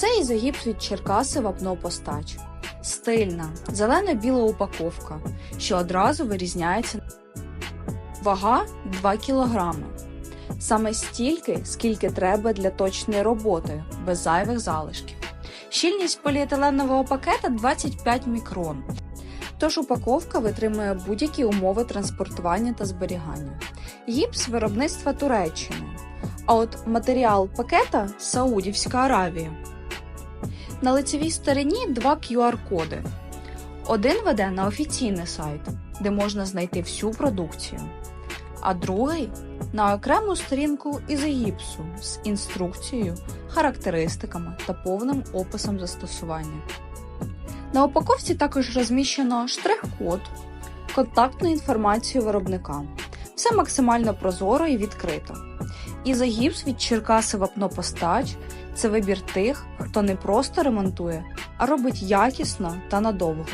Це і ізогіпс від Черкаси вапно постач. Стильна, зелено-біла упаковка, що одразу вирізняється. Вага 2 кг. Саме стільки, скільки треба для точної роботи, без зайвих залишків. Щільність поліетиленового пакета 25 мікрон. Тож упаковка витримує будь-які умови транспортування та зберігання. Гіпс виробництва Туреччини. А от матеріал пакета Саудівська Аравія. На лицевій стороні два QR-коди. Один веде на офіційний сайт, де можна знайти всю продукцію, а другий на окрему сторінку із гіпсу з інструкцією, характеристиками та повним описом застосування. На упаковці також розміщено штрих-код, контактну інформацію виробника. Все максимально прозоро і відкрито. Ізогіпс від Черкаси Вапнопостач це вибір тих, хто не просто ремонтує, а робить якісно та надовго.